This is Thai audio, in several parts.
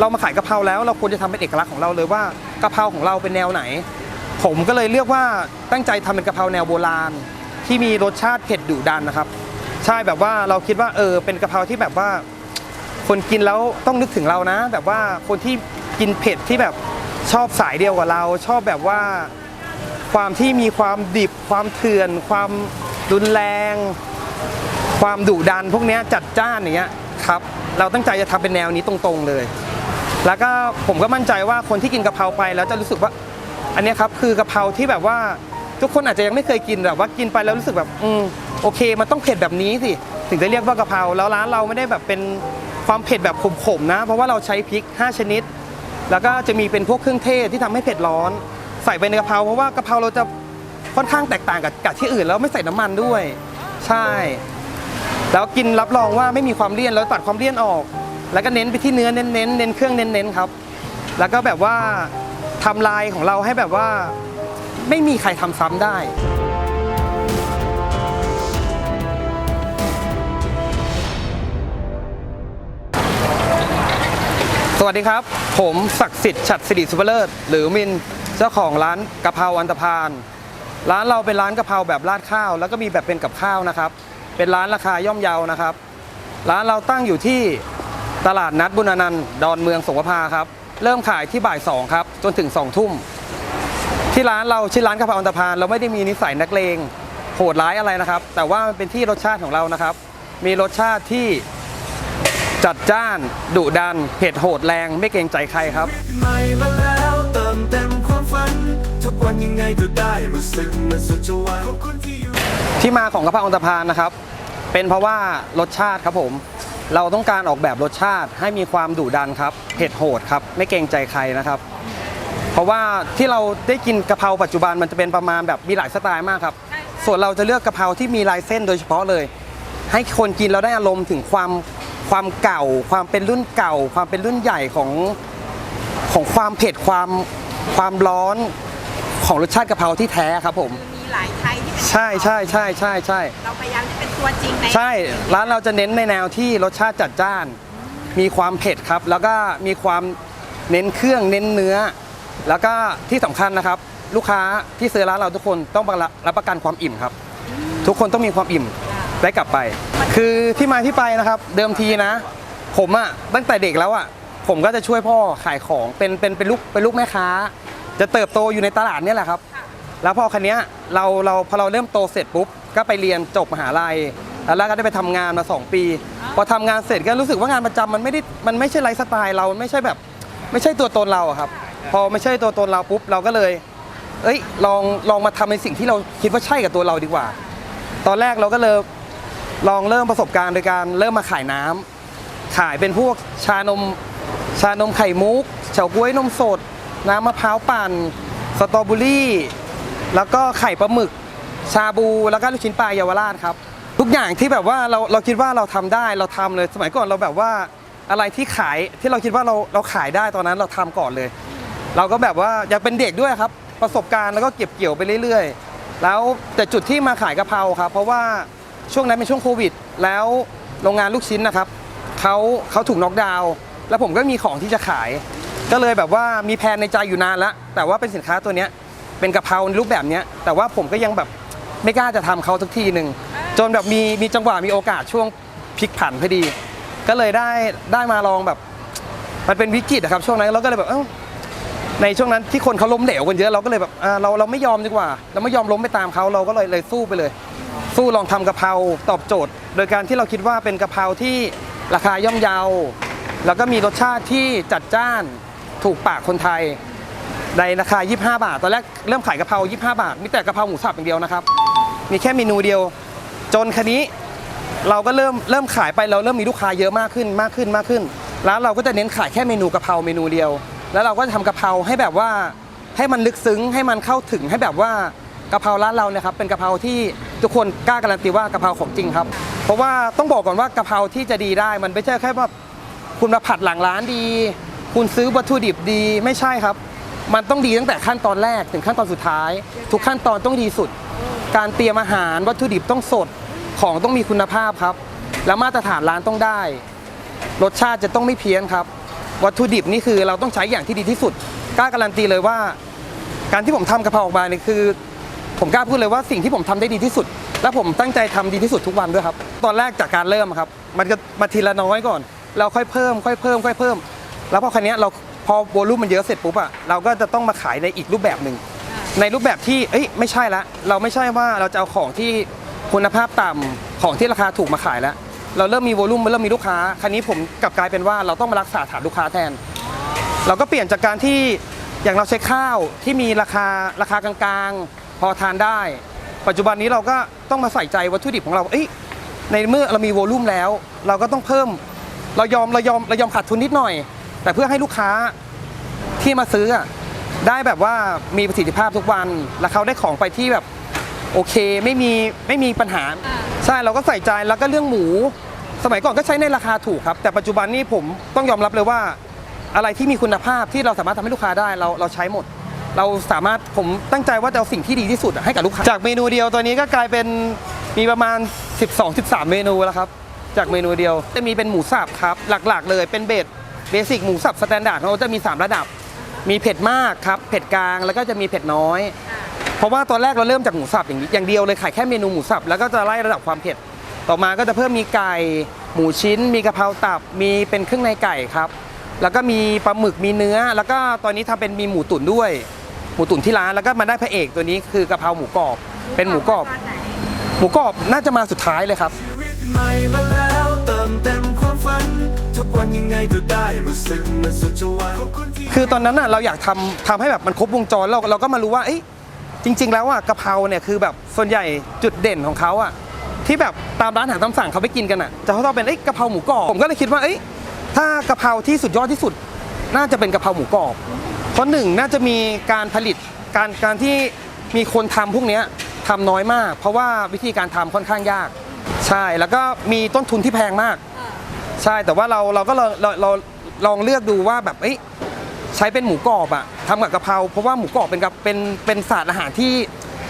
เรามาขายกะเพราแล้วเราควรจะทำเป็นเอกลักษณ์ของเราเลยว่ากะเพราของเราเป็นแนวไหน ผมก็เลยเลือกว่าตั้งใจทำเป็นกะเพราแนวโบราณ ที่มีรสชาติเผ็ดดุดันนะครับ ใช่แบบว่าเราคิดว่าเออเป็นกะเพราที่แบบว่า คนกินแล้วต้องนึกถึงเรานะ แบบว่าคนที่กินเผ็ดที่แบบชอบสายเดียวกับเรา ชอบแบบว่าความที่มีความดิบความเถื่อน ความรุนแรง ความดุดันพวกนี้จัดจ้านอย่างเงี้ยครับ เราตั้งใจจะทำเป็นแนวนี้ตรงๆเลย แล้วก็ผมก็มั่นใจว่าคนที่กินกะเพราไปแล้วจะรู้สึกว่า อันนี้ครับคือกะเพราที่แบบว่าทุกคนอาจจะยังไม่เคยกินแบบว่ากินไปแล้วรู้สึกแบบอืมโอเค มันต้องเผ็ดแบบนี้สิถึงจะเรียกว่ากะเพราแล้วร้านเราไม่ได้แบบเป็นความเผ็ดแบบขมๆนะ เพราะว่าเราใช้พริก 5 ชนิด แล้วก็จะมีเป็นพวกเครื่องเทศที่ทำให้เผ็ดร้อน ใส่ไปในกะเพราเพราะว่ากะเพราเราจะค่อนข้างแตกต่างกับกับที่อื่นแล้วไม่ใส่น้ำมันด้วย ใช่ แล้วกินรับรองว่าไม่มีความเลี่ยนแล้วตัดความเลี่ยนออก แล้วก็เน้นไปที่เนื้อเน้นๆเน้นเครื่องเน้นๆครับ แล้วก็แบบว่าทำลายของเราให้แบบว่าไม่มีใครทำซ้ำได้สวัสดีครับ ผมศักดิ์สิทธิ์ฉัตรสิริสุภเลิศหรือมินเจ้าของร้านกะเพราอันตพาน ร้านเราเป็นร้านกะเพราแบบราดข้าว แล้วก็มีแบบเป็นกับข้าวนะครับ เป็นร้านราคาย่อมเยานะครับ ร้านเราตั้งอยู่ที่ตลาดนัดบุญนันต์ดอนเมืองสงขลาครับ เริ่มขายที่บ่ายสองครับ จนถึง2องทุ่ม ที่ร้านเราชื่อร้านกะเพราอันตพานเราไม่ได้มีนิสัยนักเลงโหดร้ายอะไรนะครับ แต่ว่ามันเป็นที่รสชาติของเรานะครับ มีรสชาติที่จัดจ้านดุดันเผ็ดโหดแรงไม่เกรงใจใครครับใหม่มาแล้วเติมเต็มความฝัน ทุกวันยังไงก็ได้รู้สึกมันสุดจะวันขอบคุณที่ ที่มาของกะเพราอันตพานนะครับ เป็นเพราะว่ารสชาติครับผม เราต้องการออกแบบรสชาติให้มีความดุดันครับเผ็ดโหดครับ ไม่เกรงใจใครนะครับ เพราะว่าที่เราได้กินกะเพราปัจจุบันมันจะเป็นประมาณแบบมีหลายสไตล์มากครับ ส่วนเราจะเลือกกะเพราที่มีลายเส้นโดยเฉพาะเลย ให้คนกินเราได้อารมณ์ถึงความความเก่า ความเป็นรุ่นเก่า ความเป็นรุ่นใหญ่ของของความเผ็ดความความร้อนของรสชาติกะเพราที่แท้ครับผม ใช่ใช่ใช่ใช่ใช่เราพยายามจะเป็นตัวจริงในใช่ร้านเราจะเน้นในแนวที่รสชาติจัดจ้าน มีความเผ็ดครับ แล้วก็มีความเน้นเครื่องเน้นเนื้อ แล้วก็ที่สำคัญนะครับ ลูกค้าที่ซื้อร้านเราทุกคนต้องรับประกันความอิ่มครับ ทุกคนต้องมีความอิ่มได้กลับไป คือที่มาที่ไปนะครับ เดิมทีนะ ผมอะตั้งแต่เด็กแล้วอะผมก็จะช่วยพ่อขายของเป็นเป็นเป็นลูกเป็นลูกแม่ค้า จะเติบโตอยู่ในตลาดเนี่ยแหละครับ แล้วพอคันนี้เราเราพอเราเริ่มโตเสร็จปุ๊บก็ไปเรียนจบมหาลัย แล้วก็ได้ไปทำงานมา 2 ปี พอทำงานเสร็จก็รู้สึกว่างานประจำมันไม่ได้มันไม่ใช่ไลฟ์สไตล์เราไม่ใช่แบบ ไม่ใช่ตัวตนเราอะครับ พอไม่ใช่ตัวตนเราปุ๊บเราก็เลย เอ้ยลองลองมาทำในสิ่งที่เราคิดว่าใช่กับตัวเราดีกว่า ตอนแรกเราก็เลยลองเริ่มประสบการณ์โดยการเริ่มมาขายน้ำขายเป็นพวกชานมชานมไข่มุกเฉาก๊วยนมสด น้ำมะพร้าวปั่นสตรอเบอรี่ แล้วก็ไข่ปลาหมึก ชาบูแล้วก็ลูกชิ้นปลาเยาวราชครับ ทุกอย่างที่แบบว่าเราเราคิดว่าเราทำได้เราทำเลย สมัยก่อนเราแบบว่าอะไรที่ขายที่เราคิดว่าเราเราขายได้ตอนนั้นเราทำก่อนเลย เราก็แบบว่าอยากเป็นเด็กด้วยครับ ประสบการณ์แล้วก็เก็บเกี่ยวไปเรื่อยๆ แล้วแต่จุดที่มาขายกะเพราครับ เพราะว่าช่วงนั้นเป็นช่วงโควิด แล้วโรงงานลูกชิ้นนะครับเขาเขาถูกน็อกดาวน์แล้วผมก็มีของที่จะขาย ก็เลยแบบว่ามีแผนในใจอยู่นานแล้วแต่ว่าเป็นสินค้าตัวเนี้ย เป็นกะเพราในรูปแบบเนี้ยแต่ว่าผมก็ยังแบบไม่กล้าจะทำเขาสักทีหนึ่งจนแบบมีมีจังหวะมีโอกาสช่วงพลิกผันพอดี ก็เลยได้ได้มาลองแบบ มันเป็นวิกฤตอะครับ ช่วงนั้นเราก็เลยแบบเอ้าในช่วงนั้นที่คนเขาล้มเหลวกันเยอะเราก็เลยแบบอ่าเราเราไม่ยอมดีกว่า เราไม่ยอมล้มไปตามเขาเราก็เลยเลยสู้ไปเลย สู้ลองทำกะเพราตอบโจทย์ โดยการที่เราคิดว่าเป็นกะเพราที่ราคาย่อมเยา แล้วก็มีรสชาติที่จัดจ้านถูกปากคนไทย ในราคา 25 บาท ตอนแรกเริ่มขายกะเพรา 25 บาท มีแต่กะเพราหมูสับอย่างเดียวนะครับ มีแค่เมนูเดียว จนคันนี้เราก็เริ่มเริ่มขายไปเราเริ่มมีลูกค้าเยอะมากขึ้นมากขึ้นมากขึ้นแล้วเราก็จะเน้นขายแค่เมนูกะเพราเมนูเดียว แล้วเราก็จะทำกะเพราให้แบบว่าให้มันลึกซึ้งให้มันเข้าถึงให้แบบว่ากะเพราร้านเราเนี่ยครับเป็นกะเพราที่ทุกคนกล้าการันตีว่ากะเพราของจริงครับ เพราะว่าต้องบอกก่อนว่ากะเพราที่จะดีได้ มันไม่ใช่แค่ว่าคุณมาผัดหลังร้านดี คุณซื้อวัตถุดิบดีไม่ใช่ครับ มันต้องดีตั้งแต่ขั้นตอนแรกถึงขั้นตอนสุดท้าย ทุกขั้นตอนต้องดีสุด การเตรียมอาหารวัตถุดิบต้องสดของต้องมีคุณภาพครับ แล้วมาตรฐานร้านต้องได้ รสชาติจะต้องไม่เพี้ยนครับ วัตถุดิบนี่คือเราต้องใช้อย่างที่ดีที่สุดกล้าการันตีเลยว่า การที่ผมทำกะเพราออกมาเนี่ยคือ ผมกล้าพูดเลยว่าสิ่งที่ผมทำได้ดีที่สุด และผมตั้งใจทำดีที่สุดทุกวันด้วยครับ ตอนแรกจากการเริ่มครับ มันก็มาทีละน้อยก่อน เราค่อยเพิ่ม ค่อยเพิ่ม ค่อยเพิ่ม แล้วพอคันนี้เรา พอโวลูมมันเยอะเสร็จปุ๊บอะเราก็จะต้องมาขายในอีกรูปแบบหนึ่งในรูปแบบที่เอ้ยไม่ใช่ละเราไม่ใช่ว่าเราจะเอาของที่คุณภาพต่ำของที่ราคาถูกมาขายแล้ว เราเริ่มมีโวลูมเริ่มมีลูกค้าคราวนี้ผมกลับกลายเป็นว่าเราต้องมารักษาฐานลูกค้าแทน เราก็เปลี่ยนจากการที่อย่างเราใช้ข้าวที่มีราคาราคากลางๆ พอทานได้ ปัจจุบันนี้เราก็ต้องมาใส่ใจวัตถุดิบของเราเอ้ยในเมื่อเรามีโวลูมแล้ว เราก็ต้องเพิ่มเรายอมเรายอมเรายอมขาดทุนนิดหน่อย แต่เพื่อให้ลูกค้าที่มาซื้อได้แบบว่ามีประสิทธิภาพทุกวัน แล้วเขาได้ของไปที่แบบโอเคไม่มีไม่มีปัญหา ใช่เราก็ใส่ใจแล้วก็เรื่องหมู สมัยก่อนก็ใช้ในราคาถูกครับ แต่ปัจจุบันนี้ผมต้องยอมรับเลยว่า อะไรที่มีคุณภาพที่เราสามารถทำให้ลูกค้าได้เราเราใช้หมด เราสามารถผมตั้งใจว่าจะเอาสิ่งที่ดีที่สุดให้กับลูกค้าจากเมนูเดียวตอนนี้ก็กลายเป็นมีประมาณ 12-13 เมนูแล้วครับ จากเมนูเดียวจะมีเป็นหมูสับครับ หลักๆ เลยเป็นเบส เบสิกหมูสับสแตนดาร์ดของเราจะมี 3 ระดับ มีเผ็ดมากครับ เผ็ดกลางแล้วก็จะมีเผ็ดน้อย เพราะว่าตอนแรกเราเริ่มจากหมูสับอย่างนี้อย่างเดียวเลยขายแค่เมนูหมูสับแล้วก็จะไล่ระดับความเผ็ด ต่อมาก็จะเพิ่มมีไก่หมูชิ้น มีกะเพราตับมีเป็นเครื่องในไก่ครับ แล้วก็มีปลาหมึกมีเนื้อ แล้วก็ตอนนี้ทำเป็นมีหมูตุ๋นด้วย หมูตุ๋นที่ร้านแล้วก็มาได้พระเอกตัวนี้คือกะเพราหมูกรอบ เป็นหมูกรอบตอนไหนหมูกรอบน่าจะมาสุดท้ายเลยครับ ทุกวันยังไงก็ได้รู้สึกมันสุดจะวันคือตอนนั้นน่ะเราอยากทำทำให้แบบมันครบวงจรเราเราก็มารู้ว่าเอ้ยจริง ๆ แล้วอะกะเพราเนี่ยคือแบบส่วนใหญ่จุดเด่นของเขาอะที่แบบตามร้านอาหารตามสั่งเขาไปกินกันอะจะเขาต้องเป็นเอ้ยกะเพราหมูกรอบผมก็เลยคิดว่าเอ้ยถ้ากะเพราที่สุดยอดที่สุด น่าจะเป็นกะเพราหมูกรอบเพราะหนึ่งน่าจะมีการผลิตการการที่มีคนทำพวกเนี้ยทำน้อยมาก เพราะว่าวิธีการทำค่อนข้างยาก ใช่แล้วก็มีต้นทุนที่แพงมาก ใช่แต่ว่าเราเราก็ลองเราเราลองเลือกดูว่าแบบเอ้ยใช้เป็นหมูกรอบอะทำกับกะเพราเพราะว่าหมูกรอบเป็นกับเป็นเป็นศาสตร์อาหารที่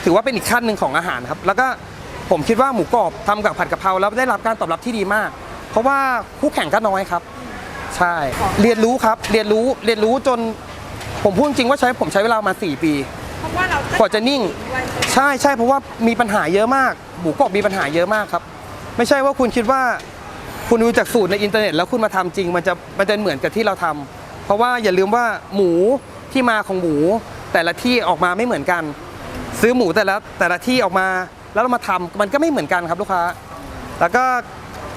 ถือว่าเป็นอีกขั้นหนึ่งของอาหารครับ แล้วก็ผมคิดว่าหมูกรอบทำกับผัดกะเพราแล้วได้รับการตอบรับที่ดีมาก เพราะว่าคู่แข่งก็น้อยครับ ใช่ เรียนรู้ครับ เรียนรู้เรียนรู้จน ผมพูดจริงว่าใช้ผมใช้เวลามา 4 ปี เพราะว่าเรากว่าจะนิ่งด้วยใช่ใช่เพราะว่ามีปัญหาเยอะมาก หมูกรอบมีปัญหาเยอะมากครับ ไม่ใช่ว่าคุณคิดว่า คุณดูจากสูตรในอินเทอร์เน็ตแล้วคุณมาทำจริง มันจะมันจะเหมือนกับที่เราทำเพราะว่าอย่าลืมว่าหมูที่มาของหมู แต่ละที่ออกมาไม่เหมือนกัน ซื้อหมูแต่ละแต่ละที่ออกมาแล้วเรามาทำมันก็ไม่เหมือนกันครับลูกค้า แล้วก็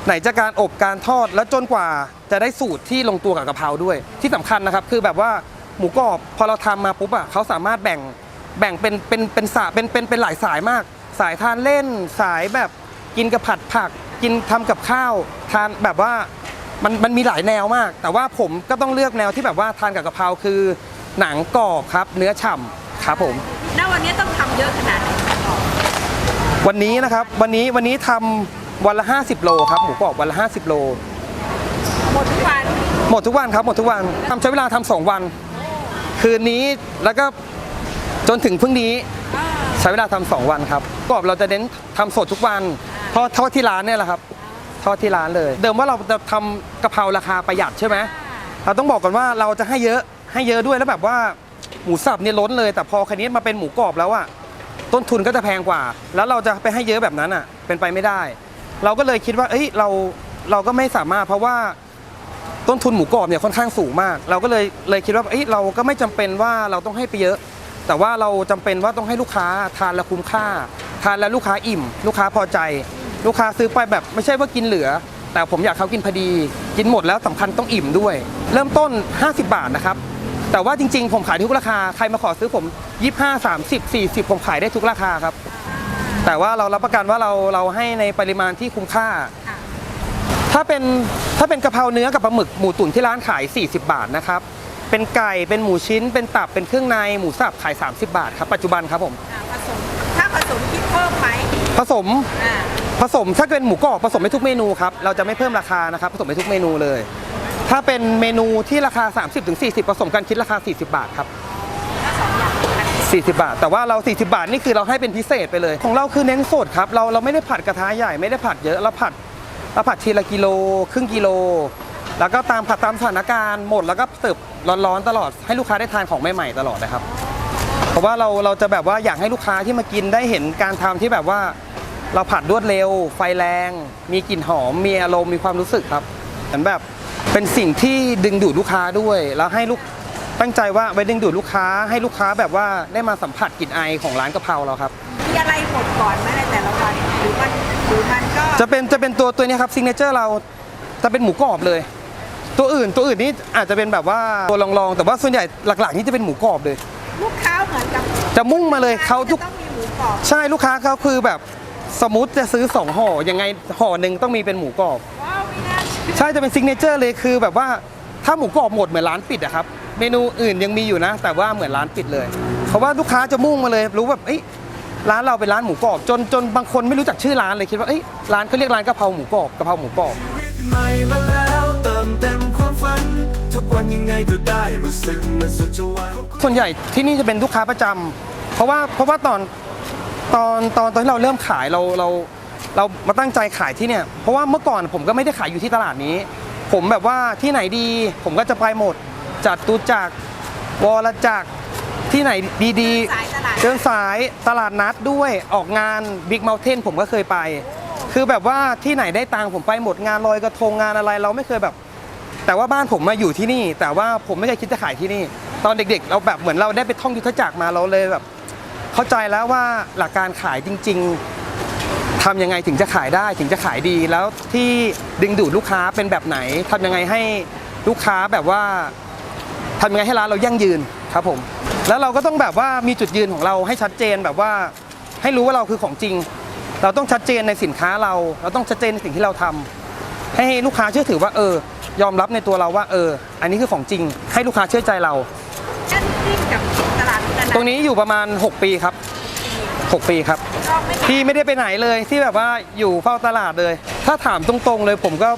ไหนจะการอบการทอดแล้วจนกว่าจะได้สูตรที่ลงตัวกับกะเพราด้วย ที่สำคัญนะครับคือแบบว่าหมูกรอบพอเราทำมาปุ๊บอะเขาสามารถแบ่งแบ่งเป็นเป็นเป็นสายเป็นเป็นเป็นหลายสายมาก สายทานเล่นสายแบบกินกับผัดผัก กินทำกับข้าวทานแบบว่ามันมันมีหลายแนวมาก แต่ว่าผมก็ต้องเลือกแนวที่แบบว่าทานกับกะเพราคือหนังกรอบครับ เนื้อฉ่ำครับผมณวันนี้ต้องทำเยอะขนาดไหนคะบอกวันนี้นะครับวันนี้วันนี้ทำวันละ 50 โลครับหมูกรอบวันละ 50 โล หมดทุกวัน หมดทุกวันครับหมดทุกวันทำใช้เวลาทำสองวัน คืนนี้แล้วก็จนถึงพรุ่งนี้อ่า ใช้เวลาทำสองวันครับกรอบเราจะเน้นทำสดทุกวันทอดทอดที่ร้านเนี่ยแหละครับทอดที่ร้านเลย เดิมว่าเราจะทำกะเพราราคาประหยัดใช่ไหมเราต้องบอกก่อนว่าเราจะให้เยอะให้เยอะด้วยแล้วแบบว่าหมูสับเนี่ยล้นเลย แต่พอคันนี้มาเป็นหมูกรอบแล้วอะต้นทุนก็จะแพงกว่า แล้วเราจะไปให้เยอะแบบนั้นอะเป็นไปไม่ได้ เราก็เลยคิดว่า เอ้ยเราเราก็ไม่สามารถเพราะว่า ต้นทุนหมูกรอบเนี่ยค่อนข้างสูงมาก เราก็เลยเลยคิดว่าเอ้ยเราก็ไม่จำเป็นว่าเราต้องให้ไปเยอะ แต่ว่าเราจำเป็นว่าต้องให้ลูกค้าทานแล้วคุ้มค่า ทานแล้วลูกค้าอิ่ม ลูกค้าพอใจ ลูกค้าซื้อไปแบบไม่ใช่ว่ากินเหลือ แต่ผมอยากเขากินพอดี กินหมดแล้วสำคัญต้องอิ่มด้วย เริ่มต้น 50 บาทนะครับแต่ว่าจริงๆ ผมขายทุกราคา ใครมาขอซื้อผม 25 30 40 ผมขายได้ทุกราคาครับ แต่ว่าเรารับประกันว่าเราเราให้ในปริมาณที่คุ้มค่าค่ะถ้าเป็นถ้าเป็นกะเพราเนื้อกับปลาหมึกหมูตุ๋นที่ร้านขาย 40 บาทนะครับ เป็นไก่เป็นหมูชิ้น เป็นตับเป็นเครื่องในหมูสับขาย 30 บาทครับปัจจุบันครับผมอ่าผสม ถ้าผสมคิดเพิ่มไหมผสมอ่าผสมถ้าเป็นหมูกรอบผสมให้ทุกเมนูครับเราจะไม่เพิ่มราคานะครับผสมให้ทุกเมนูเลย ถ้าเป็นเมนูที่ราคา 30-40 ผสมกันคิดราคา 40 บาทครับ ถ้าสองอย่างกัน40 บาท แต่ว่าเรา 40 บาท นี่คือเราให้เป็นพิเศษไปเลย ของเราคือเน้นสดครับ เราเราไม่ได้ผัดกระทะใหญ่ไม่ได้ผัดเยอะเราผัดเราผัดทีละกิโล ครึ่งกิโล แล้วก็ตามผัดตามสถานการณ์หมดแล้วก็เสิร์ฟร้อนๆตลอดให้ลูกค้าได้ทานของใหม่ๆตลอดนะครับ เพราะว่าเราเราจะแบบว่าอยากให้ลูกค้าที่มากินได้เห็นการทำที่แบบว่า เราผัดรวดเร็ว ไฟแรง มีกลิ่นหอม มีอารมณ์มีความรู้สึกครับเหมือนแบบเป็นสิ่งที่ดึงดูดลูกค้าด้วย แล้วให้ลูกตั้งใจว่าไปดึงดูดลูกค้าให้ลูกค้าแบบว่าได้มาสัมผัสกลิ่นไอของร้านกะเพราเราครับมีอะไรหมดก่อนไหมในแต่ละวันหรือมันหรือมันก็จะเป็นจะเป็นตัวตัวเนี้ยครับซิงเกิลเจอร์เราจะเป็นหมูกรอบเลย ตัวอื่นตัวอื่นนี่อาจจะเป็นแบบว่าตัวลองๆ แต่ว่าส่วนใหญ่หลักๆ นี่จะเป็นหมูกรอบเลย ลูกค้าเหมือนกับจะมุ่งมาเลยเขาทุกจะต้องมีหมูกรอบใช่ลูกค้าเขาคือแบบสมมติจะซื้อ2ห่อยังไงห่อหนึ่งต้องมีเป็นหมูกรอบ ว้าวไม่น่าเชื่อใช่จะเป็นซิกเนเจอร์เลยคือแบบว่าถ้าหมูกรอบหมดเหมือนร้านปิดอะครับ เมนูอื่นยังมีอยู่นะ แต่ว่าเหมือนร้านปิดเลย เพราะว่าลูกค้าจะมุ่งมาเลย รู้แบบเอ้ยร้านเราเป็นร้านหมูกรอบจนจนบางคนไม่รู้จักชื่อร้านเลยคิดว่าเอ้ยร้านเขาเรียกร้านกะเพราหมูกรอบกะเพราหมูกรอบชีวิ วันยังไงก็ได้รู้สึกเหมันสุดจะวันส่วนใหญ่ที่นี่จะเป็นลูกค้าประจำเพราะว่าเพราะว่าตอนตอนตอนตอนที่เราเริ่มขายเราเราเรามาตั้งใจขายที่เนี่ย เพราะว่าเมื่อก่อนผมก็ไม่ได้ขายอยู่ที่ตลาดนี้ ผมแบบว่าที่ไหนดี ผมก็จะไปหมดจัดตูจักรวรจักรที่ไหนดีสายตลาดๆเดินสายตลาดนัดด้วยออกงานบิ๊กเมลเทนผมก็เคยไป คือแบบว่าที่ไหนได้ตังค์ผมไปหมดงานลอยกระทงงานอะไร เราไม่เคยแบบ แต่ว่าบ้านผมมาอยู่ที่นี่ แต่ว่าผมไม่เคยคิดจะขายที่นี่ ตอนเด็กๆ เราแบบเหมือนเราได้ไปท่องยุทธจักรมาเราเลยแบบ เข้าใจแล้วว่าหลักการขายจริง ๆทำยังไงถึงจะขายได้ถึงจะขายดี แล้วที่ดึงดูดลูกค้าเป็นแบบไหนทำยังไงให้ลูกค้าแบบว่าทำยังไงให้ร้านเรายั่งยืนครับผม แล้วเราก็ต้องแบบว่ามีจุดยืนของเราให้ชัดเจนแบบว่าให้รู้ว่าเราคือของจริง เราต้องชัดเจนในสินค้าเรา เราต้องชัดเจนในสิ่งที่เราทำให้ลูกค้าเชื่อถือว่าเออ ยอมรับในตัวเราว่าเออ อันนี้คือของจริง ให้ลูกค้าเชื่อใจเรากันที่กับตลาดกันนะตรงนี้อยู่ประมาณ 6 ปีครับ 6 ปีครับ ชอบไหมพี่ไม่ได้ไปไหนเลยที่แบบว่าอยู่เฝ้าตลาดเลย ถ้าถามตรงๆเลยผมก็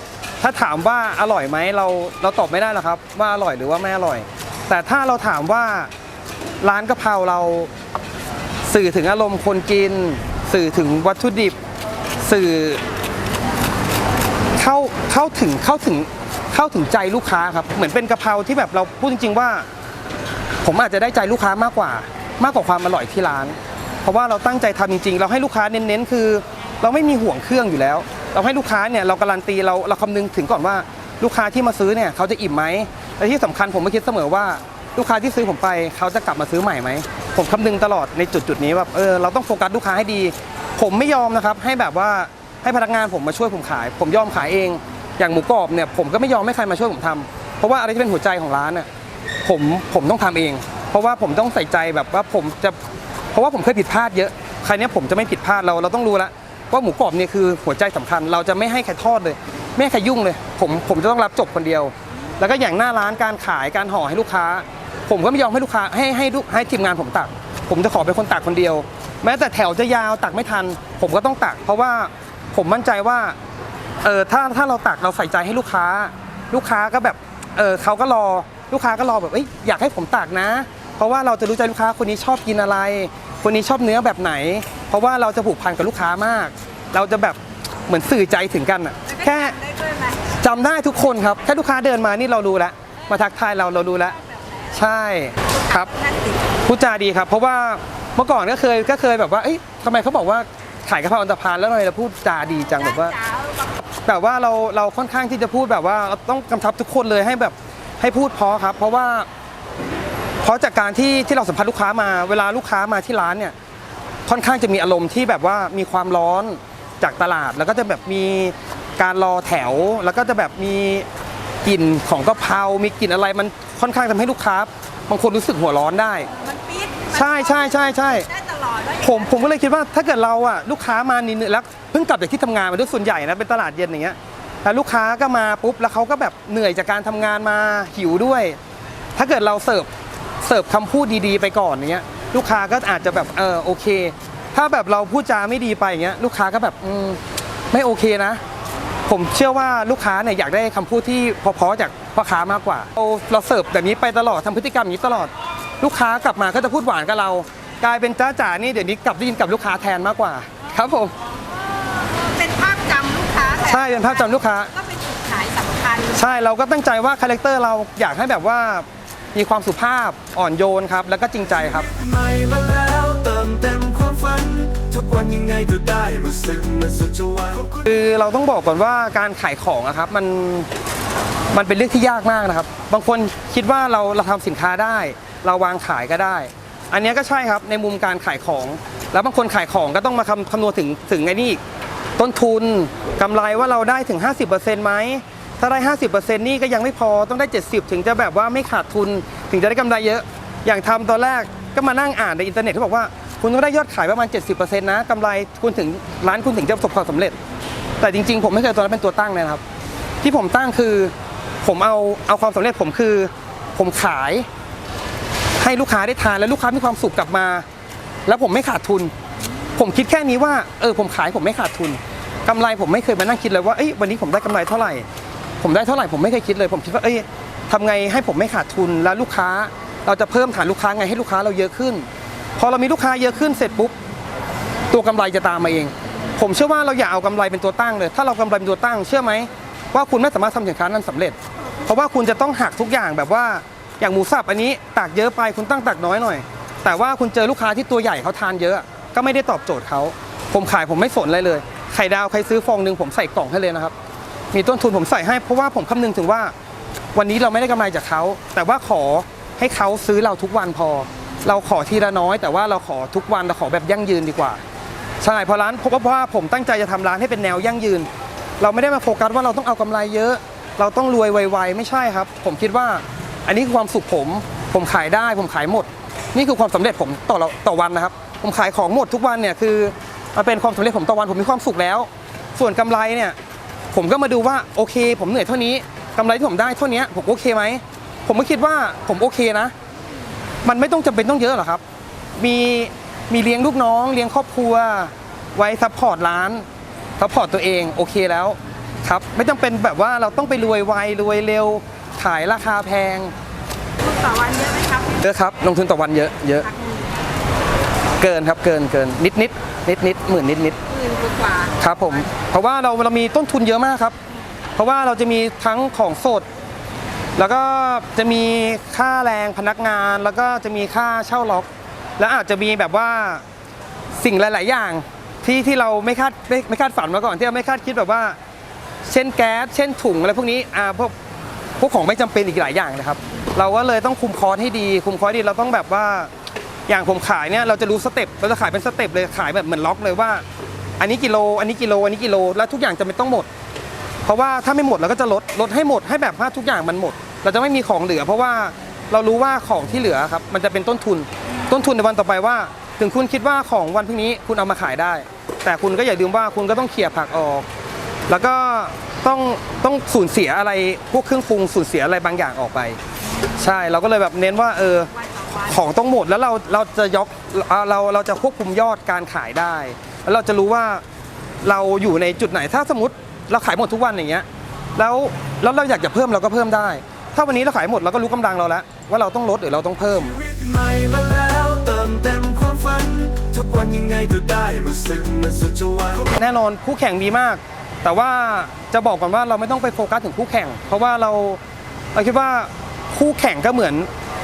ถ้าถามว่าอร่อยไหมเราเราตอบไม่ได้หรอกครับ ว่าอร่อยหรือว่าไม่อร่อย แต่ถ้าเราถามว่าร้านกะเพราเราสื่อถึงอารมณ์คนกิน สื่อถึงวัตถุดิบ สื่อเข้าเข้าถึงเข้าถึง เข้าถึงใจลูกค้าครับเหมือนเป็นกะเพราที่แบบเราพูดจริง ๆ ว่า ผมอาจจะได้ใจลูกค้ามากกว่า มากกว่าความอร่อยที่ร้าน เพราะว่าเราตั้งใจทำจริง ๆ เราให้ลูกค้าเน้นๆคือ เราไม่มีห่วงเครื่องอยู่แล้ว เราให้ลูกค้าเนี่ยเราการันตีเราเราคำนึงถึงก่อนว่าลูกค้าที่มาซื้อเนี่ยเขาจะอิ่มไหมและที่สำคัญผมไม่คิดเสมอว่าลูกค้าที่ซื้อผมไปเขาจะกลับมาซื้อใหม่ไหมผมคำนึงตลอดในจุดจุดๆนี้แบบเออเราต้องโฟกัสลูกค้าให้ดี ผมไม่ยอมนะครับให้แบบว่าให้พนักงานผมมาช่วยผมขาย ผมยอมขายเอง อย่างหมูกรอบเนี่ยผมก็ไม่ยอมให้ใครมาช่วยผมทำเพราะว่าอะไรที่เป็นหัวใจของร้านเนี่ยผมผมต้องทำเอง เพราะว่าผมต้องใส่ใจแบบว่าผมจะเพราะว่าผมเคยผิดพลาดเยอะใครเนี้ยผมจะไม่ผิดพลาดเราเราต้องรู้ล้วว่าหมูกรอบเนี่ยคือหัวใจสำคัญ เราจะไม่ให้ใครทอดเลย ไม่ให้ใครยุ่งเลย ผมผมจะต้องรับจบคนเดียว แล้วก็อย่างหน้าร้านการขายการห่อให้ลูกค้า ผมก็ไม่ยอมให้ลูกค้าให้ให้ให้ทีมงานผมตัก ผมจะขอเป็นคนตักคนเดียว แม้แต่แถวจะยาวตักไม่ทัน ผมก็ต้องตัก เพราะว่าผมมั่นใจว่า เออถ้าถ้าเราตักเราใส่ใจให้ลูกค้า ลูกค้าก็แบบเออเขาก็รอลูกค้าก็รอแบบเอ้ยอยากให้ผมตักนะ เพราะว่าเราจะรู้ใจลูกค้าคนนี้ชอบกินอะไร คนนี้ชอบเนื้อแบบไหน เพราะว่าเราจะผูกพันกับลูกค้ามาก เราจะแบบเหมือนสื่อใจถึงกันอะแค่ได้ด้วยไหมจำได้ทุกคนครับแค่ลูกค้าเดินมานี่เรารู้แล้วมาทักทายเราเรารู้แล้วใช่ครับนั่นติดพูดจาดีครับ เพราะว่าเมื่อก่อนก็เคยก็เคยแบบว่าเอ้ยทำไมเขาบอกว่าขายกะเพราอันตพานแล้วทำไมเราพูดจาดีจังแบบว่าจ้าว แบบว่าเราเราค่อนข้างที่จะพูดแบบว่าเราต้องกำชับทุกคนเลยให้แบบให้พูดเพราะครับ เพราะว่าเพราะจากการที่ที่เราสัมภาษณ์ลูกค้ามา เวลาลูกค้ามาที่ร้านเนี่ยค่อนข้างจะมีอารมณ์ที่แบบว่ามีความร้อนจากตลาด แล้วก็จะแบบมีการรอแถว แล้วก็จะแบบมีกลิ่นของกะเพรา มีกลิ่นอะไรมันค่อนข้างทำให้ลูกค้าบางคนรู้สึกหัวร้อนได้ มัน ใช่ใช่ใช่ใช่ได้ตลอดว่าอย่างผมผมก็เลยคิดว่าถ้าเกิดเราอะลูกค้ามานี่แล้วเพิ่งกลับจากที่ทำงานมาด้วยส่วนใหญ่นะเป็นตลาดเย็นอย่างเงี้ยแล้วลูกค้าก็มาปุ๊บแล้วเขาก็แบบเหนื่อยจากการทำงานมาหิวด้วย ถ้าเกิดเราเสิร์ฟเสิร์ฟคำพูดดีๆ ไปก่อนอย่างเงี้ย ลูกค้าก็อาจจะแบบเออโอเค ถ้าแบบเราพูดจาไม่ดีไปอย่างเงี้ยลูกค้าก็แบบอืมไม่โอเคนะ ผมเชื่อว่าลูกค้าเนี่ยอยากได้คำพูดที่เพราะๆจากพ่อค้ามากกว่าเราเราเสิร์ฟแบบนี้ไปตลอดทำพฤติกรรมอย่างนี้ตลอด ลูกค้ากลับมาก็จะพูดหวานกับเรา กลายเป็นจ้าจ๋านี่เดี๋ยวนี้กลับได้ยินกับลูกค้าแทนมากกว่า ครับผม เป็นภาพจำลูกค้าแต่ใช่เป็นภาพจำลูกค้า ก็เป็นจุดขายสำคัญคัญใช่เราก็ตั้งใจว่าคาแรคเตอร์เราอยากให้แบบว่ามีความสุภาพอ่อนโยนครับ แล้วก็จริงใจครับ ใหม่มาแล้วเติมเต็มความฝัน ทุกวันยังไงก็ได้รู้สึกเหมันสุดจะว่าขอบคุณคือเราต้องบอกก่อนว่าการขายของอะครับมันมันเป็นเรื่องที่ยากมากนะครับ บางคนคิดว่าเราเราทำสินค้าได้ เราวางขายก็ได้ อันนี้ก็ใช่ครับในมุมการขายของ แล้วบางคนขายของก็ต้องมาคำคำนวณถึงถึงไอ้นี่ต้นทุนกำไรว่าเราได้ถึง 50%ไหมถ้าได้ 50%นี่ก็ยังไม่พอต้องได้ 70 ถึงจะแบบว่าไม่ขาดทุน ถึงจะได้กำไรเยอะ อย่างทำตอนแรกก็มานั่งอ่านในอินเทอร์เน็ตเขาบอกว่าคุณต้องได้ยอดขายประมาณ 70%นะกำไรคุณถึงร้านคุณถึงจะประสบความสำเร็จ แต่จริง ๆ ผมไม่เคยตัวนั้นเป็นตัวตั้งเลยนะครับ ที่ผมตั้งคือผมเอาเอาความสำเร็จผมคือ ผมขาย ให้ลูกค้าได้ทานแล้วลูกค้ามีความสุขกลับมา แล้วผมไม่ขาดทุน ผมคิดแค่นี้ว่าเออผมขายผมไม่ขาดทุนกำไรผมไม่เคยมานั่งคิดเลยว่าเอ้ยวันนี้ผมได้กำไรเท่าไหร่ ผมได้เท่าไหร่ผมไม่เคยคิดเลย ผมคิดว่าเอ้ยทำไงให้ผมไม่ขาดทุนแล้วลูกค้า เราจะเพิ่มฐานลูกค้าไงให้ลูกค้าเราเยอะขึ้น พอเรามีลูกค้าเยอะขึ้นเสร็จปุ๊บตัวกำไรจะตามมาเอง ผมเชื่อว่าเราอย่าเอากำไรเป็นตัวตั้งเลย ถ้าเรากำไรเป็นตัวตั้ง เชื่อไหมว่าคุณไม่สามารถทำสินค้านั้นสำเร็จ เพราะว่าคุณจะต้องหักทุกอย่างแบบว่า อย่างหมูสับอันนี้ตักเยอะไปคุณตั้งตักน้อยหน่อย แต่ว่าคุณเจอลูกค้าที่ตัวใหญ่เขาทานเยอะ ก็ไม่ได้ตอบโจทย์เขา ผมขายผมไม่สนอะไรเลย ไข่ดาวใครซื้อฟองหนึ่งผมใส่กล่องให้เลยนะครับ มีต้นทุนผมใส่ให้เพราะว่าผมคำนึงถึงว่า วันนี้เราไม่ได้กำไรจากเขา แต่ว่าขอให้เขาซื้อเราทุกวันพอ เราขอทีละน้อย แต่ว่าเราขอทุกวันเราขอแบบยั่งยืนดีกว่าใช่เพราะร้านเพราะว่าผมตั้งใจจะทำร้านให้เป็นแนวยั่งยืน เราไม่ได้มาโฟกัสว่าเราต้องเอากำไรเยอะ เราต้องรวยไวๆไม่ใช่ครับ ผมคิดว่า อันนี้ความสุขผม ผมขายได้ ผมขายหมด นี่คือความสำเร็จผมต่อต่อวันนะครับ ผมขายของหมดทุกวันเนี่ยคือมันเป็นความสำเร็จผมต่อวันผมมีความสุขแล้ว ส่วนกำไรเนี่ยผมก็มาดูว่าโอเค ผมเหนื่อยเท่านี้กำไรที่ผมได้เท่านี้ผมโอเคไหมผมก็คิดว่าผมโอเคนะ มันไม่ต้องจำเป็นต้องเยอะหรอกครับ มีมีเลี้ยงลูกน้อง เลี้ยงครอบครัว ไว้ซัพพอร์ตร้านซัพพอร์ตตัวเองโอเคแล้วครับ ไม่จำเป็นแบบว่าเราต้องไปรวยไวรวยเร็ว ขายราคาแพงทุกต่อวันเยอะไหมครับเยอะครับ ลงทุนต่อวันเยอะเยอะหลักหมื่นเกินครับเกินเกินนิดนิดนิดนิดหมื่นนิดนิดหมื่นกว่าครับผม เพราะว่าเราเรามีต้นทุนเยอะมากครับ เพราะว่าเราจะมีทั้งของสด แล้วก็จะมีค่าแรงพนักงาน แล้วก็จะมีค่าเช่าล็อก แล้วอาจจะมีแบบว่าสิ่งหลาย ๆ อย่างที่ที่เราไม่คาดไม่ไม่คาดฝันมาก่อนที่เราไม่คาดคิดแบบว่า เช่นแก๊สเช่นถุงอะไรพวกนี้อ่าพวก พวกของไม่จำเป็นอีกหลายอย่างนะครับ เราก็เลยต้องคุมคอร์สให้ดี คุมคอร์สดีเราต้องแบบว่าอย่างผมขายเนี่ยเราจะรู้สเต็ปเราจะขายเป็นสเต็ปเลยขายแบบเหมือนล็อกเลยว่า อันนี้กิโล อันนี้กิโล อันนี้กิโล แล้วทุกอย่างจะไม่ต้องหมด เพราะว่าถ้าไม่หมดเราก็จะลดลดให้หมดให้แบบว่าทุกอย่างมันหมด เราจะไม่มีของเหลือ เพราะว่าเรารู้ว่าของที่เหลือครับมันจะเป็นต้นทุน ต้นทุนในวันต่อไปว่า ถึงคุณคิดว่าของวันพรุ่งนี้คุณเอามาขายได้ แต่คุณก็อย่าลืมว่าคุณก็ต้องเขี่ยผักออก แล้วก็ ต้องต้องสูญเสียอะไรพวกเครื่องปรุงสูญเสียอะไรบางอย่างออกไป ใช่เราก็เลยแบบเน้นว่าเออๆวันต่อวันของต้องหมดแล้วเราเราจะยกเราเราเราจะควบคุมยอดการขายได้ แล้วเราจะรู้ว่าเราอยู่ในจุดไหนถ้าสมมติเราขายหมดทุกวันอย่างเงี้ยแล้วแล้วเราอยากจะเพิ่มเราก็เพิ่มได้ ถ้าวันนี้เราขายหมดเราก็รู้กำลังเราแล้ว ว่าเราต้องลดหรือเราต้องเพิ่มชีวิตใหม่มาแล้วเติมเต็มความฝันทุกวันยังไงก็ได้รู้สึกเหมันสุดจะว่าแน่นอนคู่แข่งมีมาก แต่ว่าจะบอกก่อนว่าเราไม่ต้องไปโฟกัสถึงคู่แข่ง เพราะว่าเราเราคิดว่าคู่แข่งก็เหมือน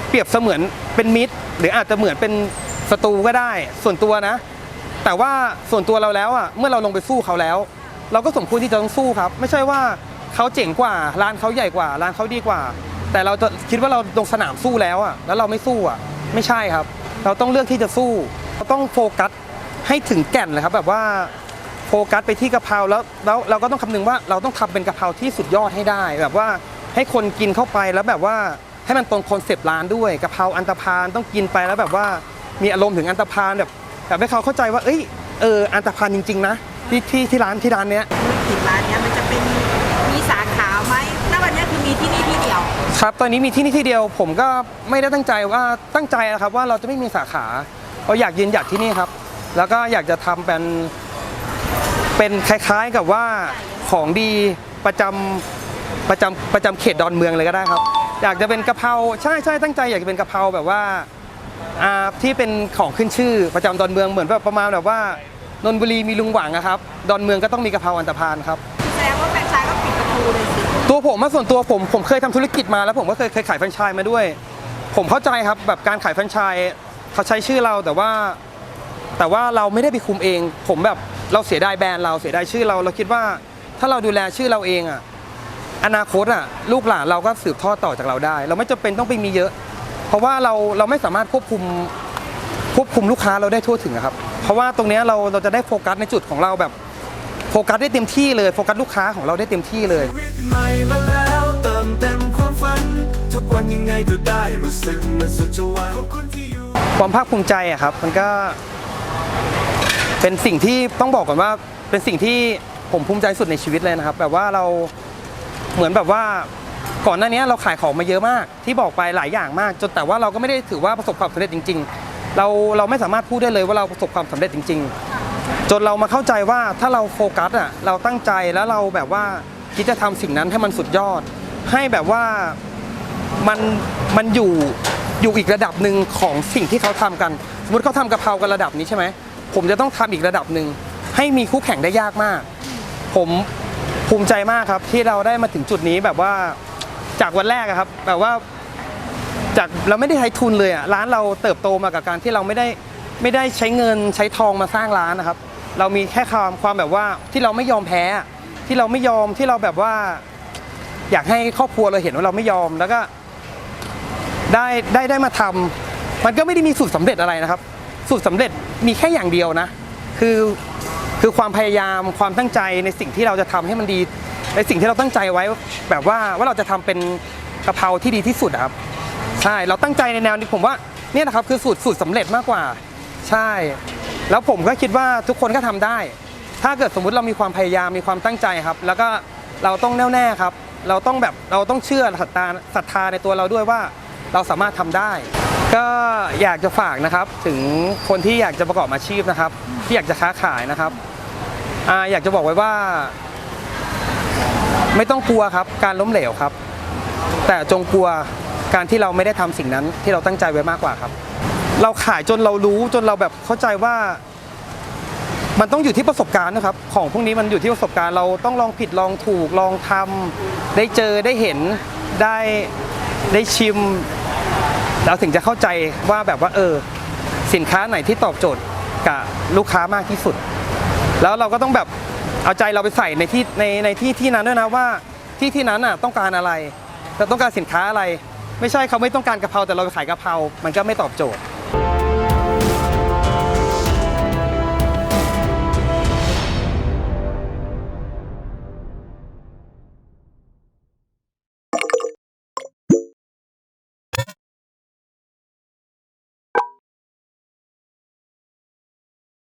เปรียบเสมือนเป็นมิตร หรืออาจจะเหมือนเป็นศัตรูก็ได้ ส่วนตัวนะ แต่ว่าส่วนตัวเราแล้วอะเมื่อเราลงไปสู้เขาแล้ว เราก็สมควรที่จะต้องสู้ครับ ไม่ใช่ว่าเขาเจ๋งกว่าร้านเขาใหญ่กว่าร้านเขาดีกว่า แต่เราจะคิดว่าเราลงสนามสู้แล้วอะแล้วเราไม่สู้อะไม่ใช่ครับ เราต้องเลือกที่จะสู้เราต้องโฟกัสให้ถึงแก่นเลยครับแบบว่า โฟกัสไปที่กะเพราแล้วแล้วเราก็ต้องคำนึงว่าเราต้องทำเป็นกะเพราที่สุดยอดให้ได้ แบบว่าให้คนกินเข้าไปแล้วแบบว่าให้มันตรงคอนเซปต์ร้านด้วยกะเพราอันตพานต้องกินไปแล้วแบบว่ามีอารมณ์ถึงอันตพานแบบแบบให้เขาเข้าใจว่าเอ้ยเอออันตพานจริง ๆ นะที่ที่ที่ร้านที่ร้านเนี้ยธุรกิจร้านเนี้ยมันจะเป็นมีสาขาไหมณวันเนี้ยคือมีที่นี่ที่เดียว ครับตอนนี้มีที่นี่ที่เดียวผมก็ไม่ได้ตั้งใจว่าตั้งใจนะครับว่าเราจะไม่มีสาขาเราอยากยืนหยัดที่นี่ครับ แล้วก็อยากจะทำเป็น เป็นคล้ายๆกับว่าของดีประจำประจำประจำเขตดอนเมืองเลยก็ได้ครับ อยากจะเป็นกะเพราใช่ใช่ตั้งใจอยากจะเป็นกะเพราแบบว่าอ่าที่เป็นของขึ้นชื่อประจำดอนเมืองเหมือนแบบประมาณแบบว่านนทบุรีมีลุงหวังอะครับดอนเมืองก็ต้องมีกะเพราอันตพานครับ แสดงว่าแฟรนไชส์ก็ปิดประตูเลยสิตัวตัวผมมาส่วนตัวผมผมเคยทำธุรกิจมาแล้วผมก็เคยเคยขายแฟรนไชส์มาด้วย ผมเข้าใจครับแบบการขายแฟรนไชส์เขาใช้ชื่อเราแต่ว่า แต่ว่าเราไม่ได้ไปคุมเอง ผมแบบ เราเสียดายแบรนด์เราเสียดายชื่อเราเราคิดว่า ถ้าเราดูแลชื่อเราเองอะอนาคตอะลูกหลานเราก็สืบทอดต่อจากเราได้ เราไม่จำเป็นต้องไปมีเยอะ เพราะว่าเราเราไม่สามารถควบคุมควบคุมลูกค้าเราได้ทั่วถึงครับ เพราะว่าตรงนี้เราเราจะได้โฟกัสในจุดของเราแบบโฟกัสได้เต็มที่เลยโฟกัสลูกค้าของเราได้เต็มที่เลยใหม่มาแล้วเติมเต็มความฝันทุกวันยังไงก็ได้รู้สึกมันสุดจะวันขอบคุณที่อยู่ความภาคภูมิใจอะครับ มันก็ เป็นสิ่งที่ต้องบอกก่อนว่าเป็นสิ่งที่ผมภูมิใจสุดในชีวิตเลยนะครับ แบบว่าเราเหมือนแบบว่าก่อนหน้านี้เราขายของมาเยอะมาก ที่บอกไปหลายอย่างมาก จนแต่ว่าเราก็ไม่ได้ถือว่าประสบความสำเร็จจริง ๆ เราเราไม่สามารถพูดได้เลยว่าเราประสบความสำเร็จจริง ๆ จนเรามาเข้าใจว่าถ้าเราโฟกัสอะเราตั้งใจแล้วเราแบบว่าคิดจะทำสิ่งนั้นให้มันสุดยอด ให้แบบว่ามันมันอยู่อยู่อีกระดับหนึ่งของสิ่งที่เขาทำกัน สมมติเขาทำกะเพรากันระดับนี้ใช่ไหม ผมจะต้องทำอีกระดับหนึ่งให้มีคู่แข่งได้ยากมาก ผมภูมิใจมากครับที่เราได้มาถึงจุดนี้แบบว่าจากวันแรกครับ แบบว่าจากเราไม่ได้ใช้ทุนเลยอะร้านเราเติบโตมากับการที่เราไม่ได้ไม่ได้ใช้เงินใช้ทองมาสร้างร้านนะครับ เรามีแค่ความความแบบว่าที่เราไม่ยอมแพ้ ที่เราไม่ยอมที่เราแบบว่า อยากให้ครอบครัวเราเห็นว่าเราไม่ยอมแล้วก็ได้ได้ได้มาทำมันก็ไม่ได้มีสูตรสำเร็จอะไรนะครับ สูตรสำเร็จมีแค่อย่างเดียวนะ คือคือความพยายามความตั้งใจในสิ่งที่เราจะทำให้มันดี ในสิ่งที่เราตั้งใจไว้แบบว่าว่าเราจะทำเป็นกะเพราที่ดีที่สุดอะครับใช่เราตั้งใจในแนวนี้ผมว่าเนี่ยนะครับคือสูตรสูตรสำเร็จมากกว่า ใช่ แล้วผมก็คิดว่าทุกคนก็ทำได้ ถ้าเกิดสมมุติเรามีความพยายามมีความตั้งใจครับ แล้วก็เราต้องแน่วแน่ครับ เราต้องแบบเราต้องเชื่อศรัทธาศรัทธาในตัวเราด้วยว่าเราสามารถทำได้ ก็อยากจะฝากนะครับถึงคนที่อยากจะประกอบอาชีพนะครับ ที่อยากจะค้าขายนะครับอาอยากจะบอกไว้ว่า ไม่ต้องกลัวครับ การล้มเหลวครับ แต่จงกลัวการที่เราไม่ได้ทำสิ่งนั้นที่เราตั้งใจไว้มากกว่าครับ เราขายจนเรารู้จนเราแบบเข้าใจว่า มันต้องอยู่ที่ประสบการณ์นะครับ ของพวกนี้มันอยู่ที่ประสบการณ์เราต้องลองผิดลองถูกลองทำได้เจอได้เห็นได้ได้ชิม เราถึงจะเข้าใจว่าแบบว่าเออสินค้าไหนที่ตอบโจทย์กับลูกค้ามากที่สุด แล้วเราก็ต้องแบบเอาใจเราไปใส่ในที่ในในที่ที่นั้นด้วยนะว่าที่ที่นั้นอะต้องการอะไรเราต้องการสินค้าอะไร ไม่ใช่เขาไม่ต้องการกะเพราแต่เราไปขายกะเพรา มันก็ไม่ตอบโจทย์